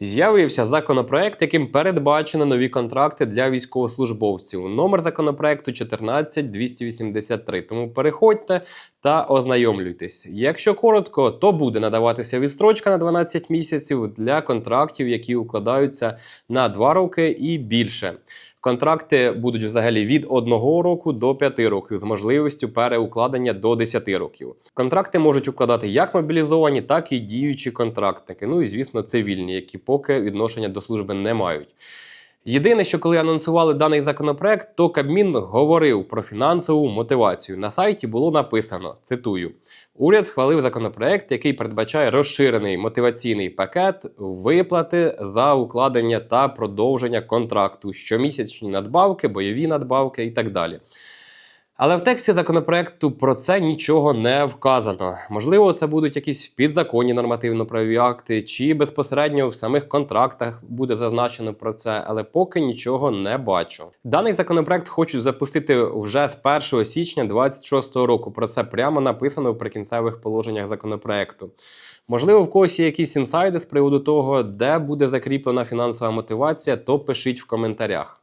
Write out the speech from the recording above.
З'явився законопроект, яким передбачено нові контракти для військовослужбовців. Номер законопроекту 14283. Тому переходьте та ознайомлюйтесь. Якщо коротко, то буде надаватися відстрочка на 12 місяців для контрактів, які укладаються на 2 роки і більше. Контракти будуть взагалі від 1 року до 5 років з можливістю переукладення до 10 років. Контракти можуть укладати як мобілізовані, так і діючі контрактники. Ну і звісно, цивільні, які поки відношення до служби не мають. Єдине, що коли анонсували даний законопроект, то Кабмін говорив про фінансову мотивацію. На сайті було написано: цитую: уряд схвалив законопроект, який передбачає розширений мотиваційний пакет виплати за укладення та продовження контракту, щомісячні надбавки, бойові надбавки і так далі. Але в тексті законопроекту про це нічого не вказано. Можливо, це будуть якісь підзаконні нормативно-правові акти, чи безпосередньо в самих контрактах буде зазначено про це, але поки нічого не бачу. Даний законопроект хочуть запустити вже з 1 січня 2026 року. Про це прямо написано в прикінцевих положеннях законопроекту. Можливо, в когось є якісь інсайди з приводу того, де буде закріплена фінансова мотивація, то пишіть в коментарях.